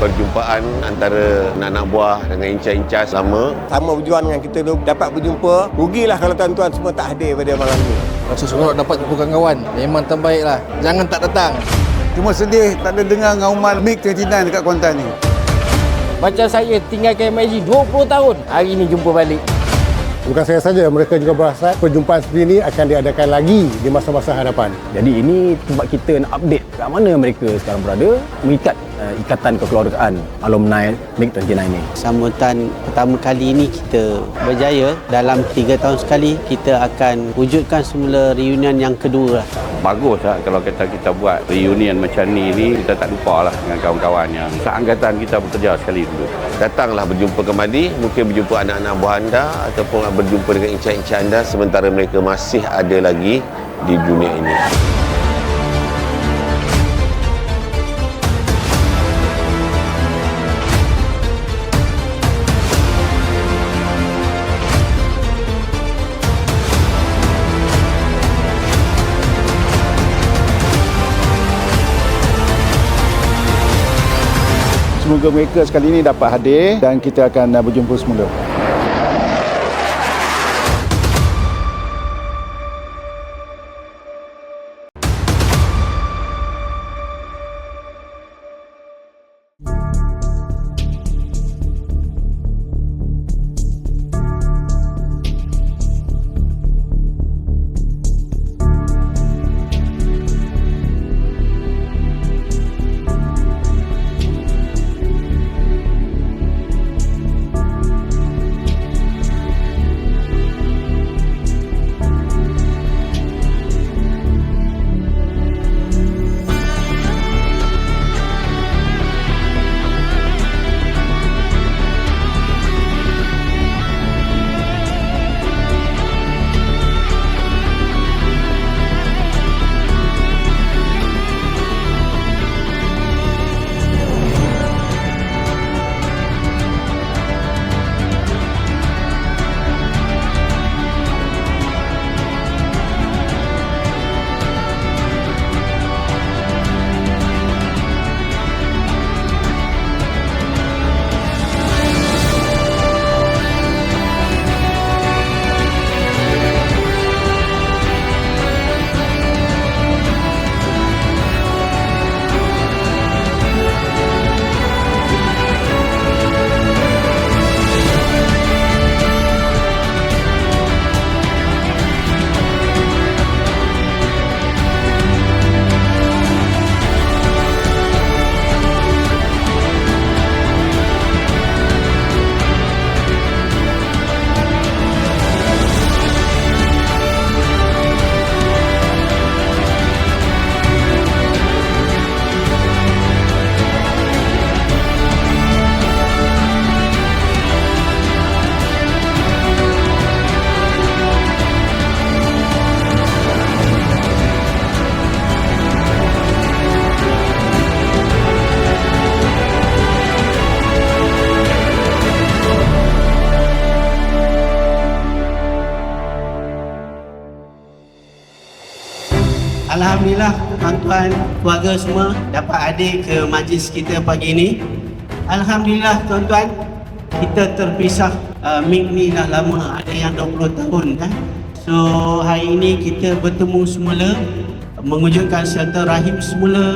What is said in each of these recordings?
perjumpaan antara anak-anak buah dengan incas-incas lama. Sama berjuang dengan kita tu dapat berjumpa. Rugilah kalau tuan-tuan semua tak hadir pada malam ni. Rasa seronok dapat jumpa kawan-kawan. Memang terbaik lah. Jangan tak datang. Cuma sedih tak ada dengar ngauman MiG-29 dekat Kuantan ni. Macam saya tinggalkan MIG 20 tahun. Hari ini jumpa balik. Bukan saya saja, mereka juga berhasrat perjumpaan seperti ini akan diadakan lagi di masa-masa hadapan. Jadi ini tempat kita nak update kat mana mereka sekarang berada, mengikat uh, ikatan kekeluargaan alumni MiG-29 ini. Sambutan pertama kali ini kita berjaya. Dalam tiga tahun sekali kita akan wujudkan semula reunion yang kedua. Bagus lah kalau kita kita buat reunion macam ni ni kita tak lupa lah dengan kawan-kawan yang seangkatan kita bekerja sekali dulu Datanglah berjumpa kembali, mungkin berjumpa anak-anak buah anda ataupun berjumpa dengan incas-incas anda sementara mereka masih ada lagi di dunia ini. Semoga mereka sekali ini dapat hadir dan kita akan uh, berjumpa semula. Alhamdulillah tuan-tuan keluarga semua dapat hadir ke majlis kita pagi ini. Alhamdulillah tuan-tuan kita terpisah uh, MIG ni dah lama ada yang 20 tahun kan. So hari ini kita bertemu semula mewujudkan silaturahim semula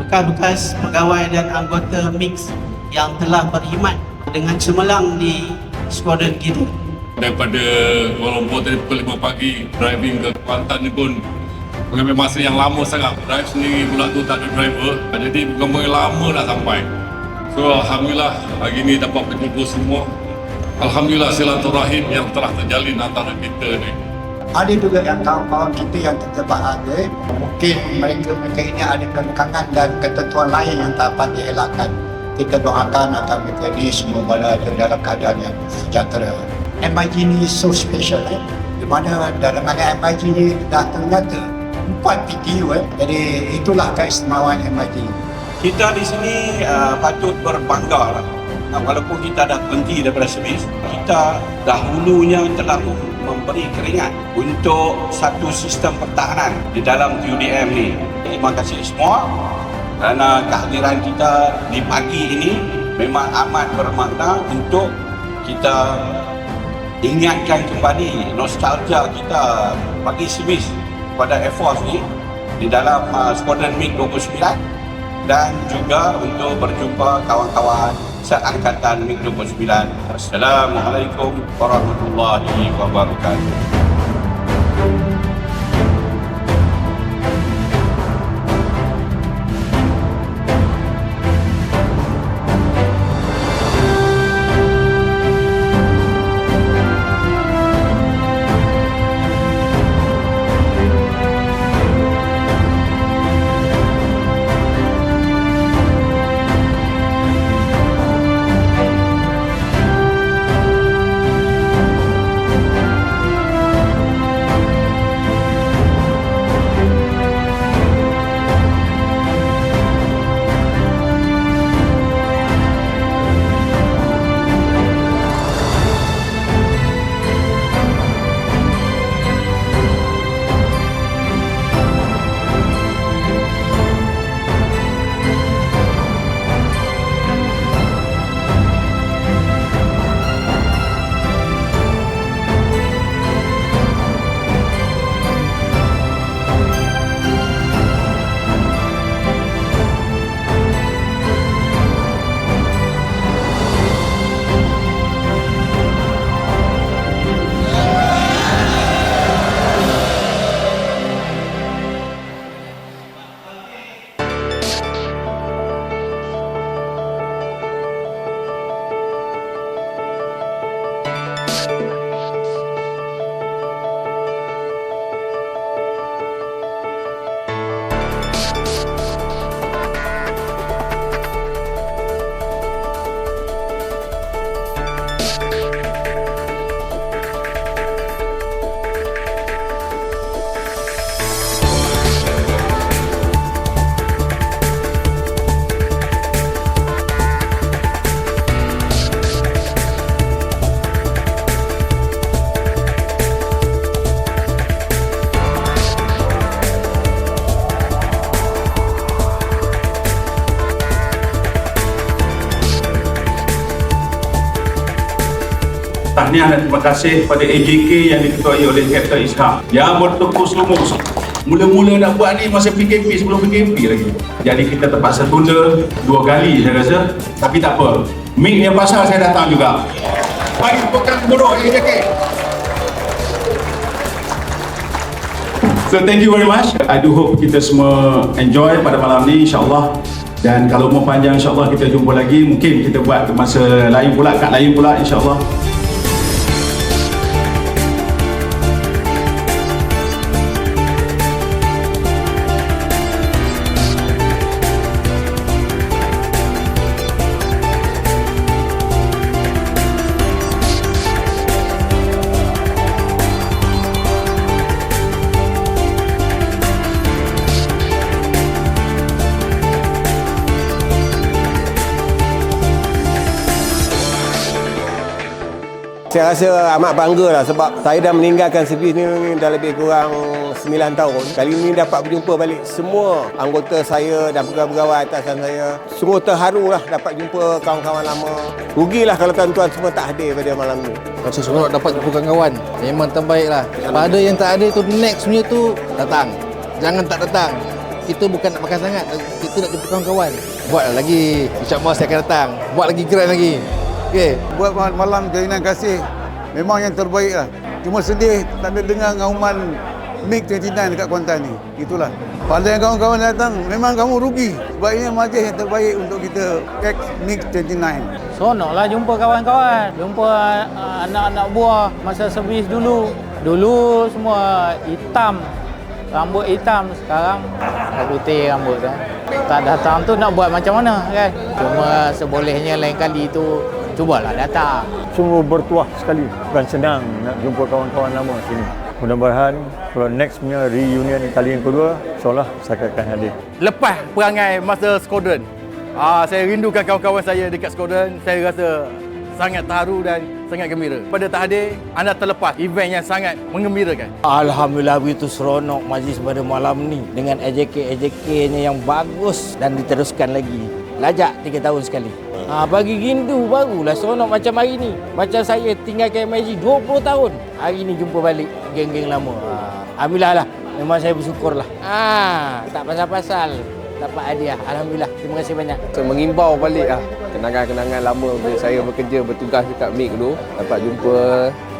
bekas-bekas pegawai dan anggota MIG yang telah berkhidmat dengan cemerlang di skuadron kita. daripada Kuala Lumpur tadi pukul 5 pagi driving ke Kuantan ni pun mengambil masa yang lama sangat. Drive sendiri pula tu tak ada driver. Jadi bukan lama nak sampai. So Alhamdulillah hari ni dapat berjumpa semua. Alhamdulillah silaturahim yang telah terjalin antara kita ni. Ada juga yang kawan-kawan kita yang terjebak ada. Mungkin mereka-mereka ini ada kekangan dan ketentuan lain yang tak dapat dielakkan. Kita doakan agar mereka ini semua dalam keadaan yang sejahtera. MIG ni so special eh? di mana dalam mana MIG ni dah ternyata empat PTU eh? jadi itulah keistimewaan MIG Kita di sini uh, patut berbangga lah. Uh, walaupun kita dah berhenti daripada servis, kita dahulunya telah memberi keringat untuk satu sistem pertahanan di dalam UDM ni. Terima kasih semua kerana kehadiran kita di pagi ini memang amat bermakna untuk kita ingatkan kembali nostalgia kita bagi Swiss pada Air Force ni di dalam uh, Squadron MiG-29 dan juga untuk berjumpa kawan-kawan seangkatan MiG-29. Assalamualaikum warahmatullahi wabarakatuh. Tahniah dan terima kasih kepada AJK yang diketuai oleh Kapten Ishak yang bertepus lumus. Mula-mula nak buat ni masa PKP sebelum PKP lagi. Jadi kita terpaksa tunda dua kali saya rasa. Tapi tak apa. Ming yang pasal saya datang juga. Bagi bukan bodoh AJK. So thank you very much. I do hope kita semua enjoy pada malam ni insyaAllah. Dan kalau mau panjang insyaAllah kita jumpa lagi. Mungkin kita buat masa lain pula, kat lain pula insyaAllah. Saya rasa amat bangga lah sebab saya dah meninggalkan servis ni dah lebih kurang 9 tahun. Kali ini dapat berjumpa balik semua anggota saya dan pegawai-pegawai atasan saya. Semua terharu lah dapat jumpa kawan-kawan lama. Rugilah kalau tuan-tuan semua tak hadir pada malam ni. Rasa seronok dapat jumpa kawan-kawan. Memang terbaik lah. Pada yang tak ada tu, next punya tu datang. Jangan tak datang. Kita bukan nak makan sangat. Kita nak jumpa kawan-kawan. Buat lagi. InsyaAllah saya akan datang. Buat lagi keren lagi. Okey. Buat malam keinginan kasih memang yang terbaik lah. Cuma sedih tak ada dengar ngauman MiG-29 dekat Kuantan ni. Itulah. Pada yang kawan-kawan datang, memang kamu rugi. Sebaiknya majlis yang terbaik untuk kita X MiG-29. Seronok lah jumpa kawan-kawan. Jumpa uh, anak-anak buah masa servis dulu. Dulu semua hitam. Rambut hitam. Sekarang putih rambut tu. Tak datang tu nak buat macam mana kan? Cuma sebolehnya lain kali tu cubalah datang. Sungguh bertuah sekali. Bukan senang nak jumpa kawan-kawan lama sini. Mudah-mudahan kalau next punya reunion kali yang kedua, insyaAllah saya akan hadir. Lepas perangai masa Squadron, ah, saya rindukan kawan-kawan saya dekat Squadron. Saya rasa sangat terharu dan sangat gembira. Pada tak hadir, anda terlepas event yang sangat mengembirakan. Alhamdulillah begitu seronok majlis pada malam ni dengan AJK-AJK-nya yang bagus dan diteruskan lagi. Lajak 3 tahun sekali. Ha, bagi rindu barulah seronok macam hari ni. Macam saya tinggalkan MIG 20 tahun. Hari ni jumpa balik geng-geng lama. Ha, Alhamdulillah lah. Memang saya bersyukur lah. Ha, tak pasal-pasal dapat hadiah. Alhamdulillah. Terima kasih banyak. Saya mengimbau balik lah kenangan-kenangan lama bila saya bekerja bertugas dekat MIG dulu dapat jumpa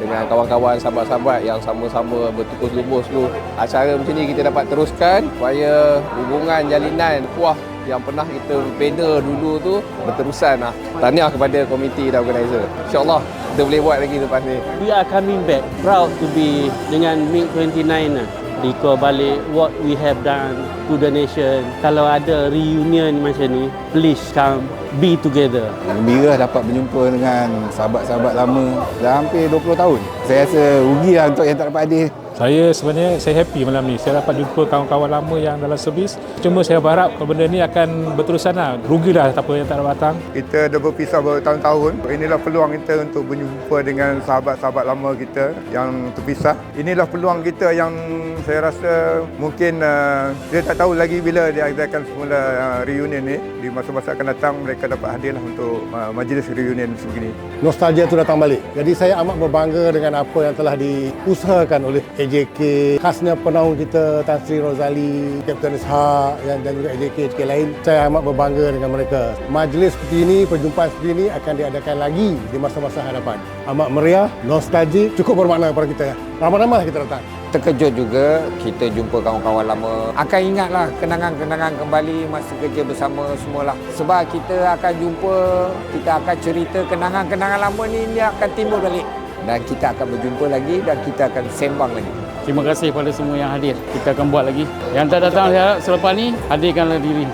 dengan kawan-kawan sahabat-sahabat yang sama-sama bertukus lumus dulu acara macam ni kita dapat teruskan supaya hubungan jalinan puah yang pernah kita bina dulu tu berterusan lah tahniah kepada komiti dan organizer insyaAllah kita boleh buat lagi lepas ni We are coming back proud to be dengan MiG 29 lah recall balik what we have done to the nation. Kalau ada reunion macam ni, please come be together. Gembira dapat berjumpa dengan sahabat-sahabat lama dah hampir 20 tahun. Saya rasa rugilah untuk yang tak dapat hadir. Saya sebenarnya saya happy malam ni. Saya dapat jumpa kawan-kawan lama yang dalam servis. Cuma saya berharap kalau benda ni akan berterusan lah. Rugilah siapa yang tak datang. Kita dah berpisah bertahun-tahun. Inilah peluang kita untuk berjumpa dengan sahabat-sahabat lama kita yang terpisah. Inilah peluang kita yang saya rasa mungkin uh, dia tak tahu lagi bila dia akan semula uh, reunion ni. Di masa-masa akan datang mereka dapat hadirlah untuk uh, majlis reunion sebegini. Nostalgia tu datang balik. Jadi saya amat berbangga dengan apa yang telah diusahakan oleh AJK, khasnya penaung kita Tan Sri Rozali, Kapten Ishak dan, dan juga AJK AJK lain. Saya amat berbangga dengan mereka. Majlis seperti ini, perjumpaan seperti ini akan diadakan lagi di masa-masa hadapan. Amat meriah, nostalgia, cukup bermakna kepada kita. Ramai-ramai kita datang. terkejut juga kita jumpa kawan-kawan lama akan ingatlah kenangan-kenangan kembali masa kerja bersama semualah sebab kita akan jumpa kita akan cerita kenangan-kenangan lama ni dia akan timbul balik dan kita akan berjumpa lagi dan kita akan sembang lagi Terima kasih kepada semua yang hadir. Kita akan buat lagi. Yang tak datang saya harap selepas ni hadirkanlah diri.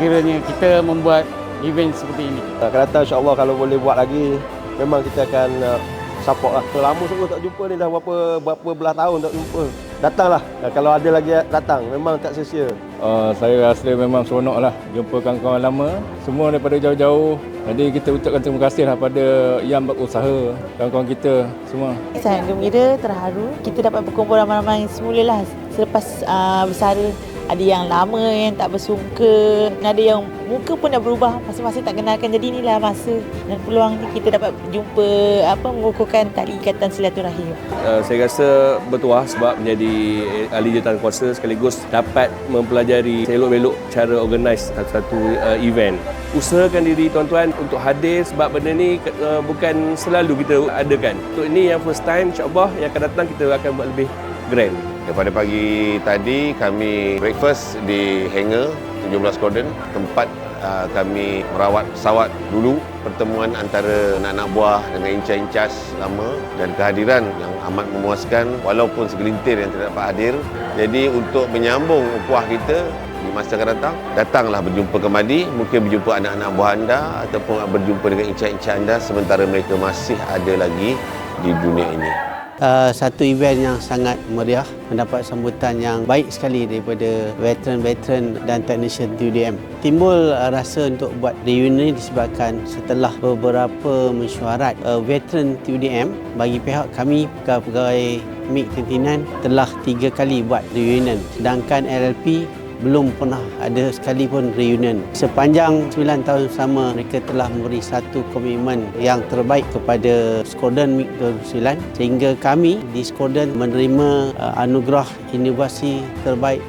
Kiranya kita membuat event seperti ini. Akan datang insyaAllah kalau boleh buat lagi memang kita akan uh, support lah. So, lama sangat tak jumpa ni dah berapa berapa belah tahun tak jumpa. Datanglah. Uh, kalau ada lagi datang memang tak sia-sia. Uh, saya rasa memang seronok lah jumpa kawan-kawan lama. Semua daripada jauh-jauh. Jadi kita ucapkan terima kasih lah pada yang berusaha, kawan-kawan kita semua. Sangat gembira, terharu. Kita dapat berkumpul ramai-ramai semula lah selepas uh, bersara. Ada yang lama yang tak bersungka, ada yang muka pun dah berubah, masing-masing tak kenalkan. Jadi inilah masa dan peluang ni kita dapat jumpa apa mengukuhkan tali ikatan silaturahim. Uh, saya rasa bertuah sebab menjadi ahli jawatan kuasa sekaligus dapat mempelajari selok-belok cara organize satu uh, event. Usahakan diri tuan-tuan untuk hadir sebab benda ni uh, bukan selalu kita adakan. Untuk ini yang first time insya-Allah yang akan datang kita akan buat lebih grand. Daripada pagi tadi kami breakfast di hangar 17 Gordon. Tempat uh, kami merawat pesawat dulu. Pertemuan antara anak-anak buah dengan incas-incas lama dan kehadiran yang amat memuaskan walaupun segelintir yang tidak dapat hadir. Jadi untuk menyambung ukuah kita di masa akan datang datanglah berjumpa kembali mungkin berjumpa anak-anak buah anda ataupun berjumpa dengan incas-incas anda sementara mereka masih ada lagi di dunia ini Uh, satu event yang sangat meriah mendapat sambutan yang baik sekali daripada veteran-veteran dan technician TUDM. Timbul uh, rasa untuk buat reunion disebabkan setelah beberapa mesyuarat uh, veteran TUDM bagi pihak kami pegawai MiG-29 telah tiga kali buat reunion sedangkan LLP belum pernah ada sekali pun reunion. Sepanjang 9 tahun sama mereka telah memberi satu komitmen yang terbaik kepada Skordon MiG-29 sehingga kami di Skordon menerima uh, anugerah inovasi terbaik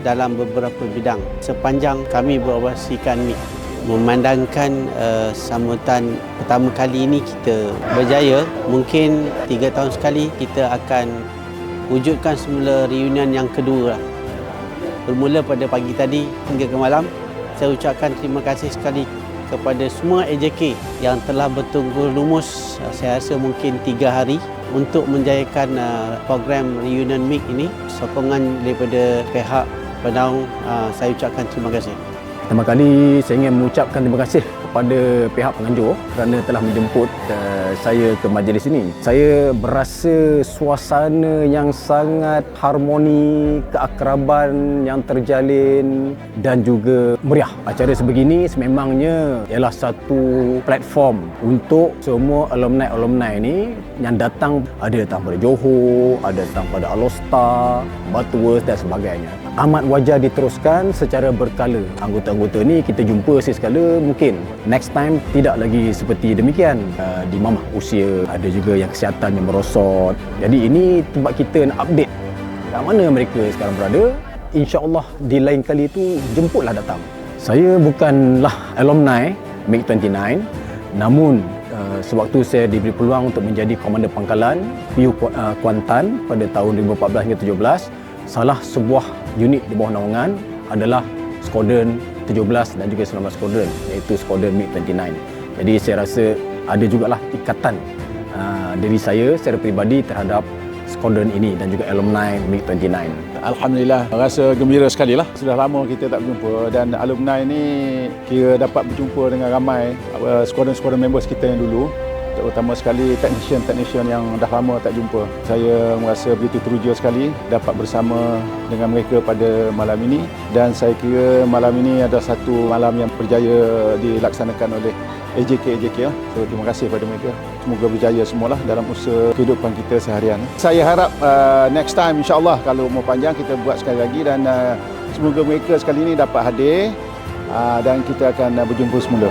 dalam beberapa bidang sepanjang kami beroperasikan MiG. Memandangkan uh, sambutan pertama kali ini kita berjaya, mungkin tiga tahun sekali kita akan wujudkan semula reunion yang kedua lah bermula pada pagi tadi hingga ke malam. Saya ucapkan terima kasih sekali kepada semua AJK yang telah bertunggu lumus saya rasa mungkin tiga hari untuk menjayakan uh, program Reunion MIG ini. Sokongan daripada pihak penaung uh, saya ucapkan terima kasih. Pertama kali saya ingin mengucapkan terima kasih kepada pihak penganjur kerana telah menjemput uh, saya ke majlis ini. Saya berasa suasana yang sangat harmoni, keakraban yang terjalin dan juga meriah. Acara sebegini sememangnya ialah satu platform untuk semua alumni-alumni ini yang datang ada datang pada Johor, ada datang pada Alostar, Butterworth dan sebagainya. Amat wajar diteruskan secara berkala. Anggota-anggota ni kita jumpa sekala mungkin. Next time tidak lagi seperti demikian. Uh, di mamah usia, ada juga yang kesihatan yang merosot. Jadi ini tempat kita nak update kat mana mereka sekarang berada. InsyaAllah di lain kali itu jemputlah datang. Saya bukanlah alumni MiG-29 namun sewaktu saya diberi peluang untuk menjadi komander pangkalan PU uh, Kuantan pada tahun 2014 hingga 17 salah sebuah unit di bawah naungan adalah Squadron 17 dan juga 19 Squadron iaitu Squadron MiG-29. Jadi saya rasa ada jugalah ikatan uh, dari saya secara peribadi terhadap Squadron ini dan juga alumni MiG-29. Alhamdulillah, rasa gembira sekali lah. Sudah lama kita tak berjumpa dan alumni ni kira dapat berjumpa dengan ramai uh, squadron-squadron members kita yang dulu terutama sekali technician-technician yang dah lama tak jumpa. Saya merasa begitu teruja sekali dapat bersama dengan mereka pada malam ini dan saya kira malam ini adalah satu malam yang berjaya dilaksanakan oleh AJK-AJK lah. So, terima kasih kepada mereka. Semoga berjaya semualah dalam usaha kehidupan kita seharian. Saya harap uh, next time insyaAllah kalau umur panjang kita buat sekali lagi dan uh, semoga mereka sekali ini dapat hadir uh, dan kita akan uh, berjumpa semula.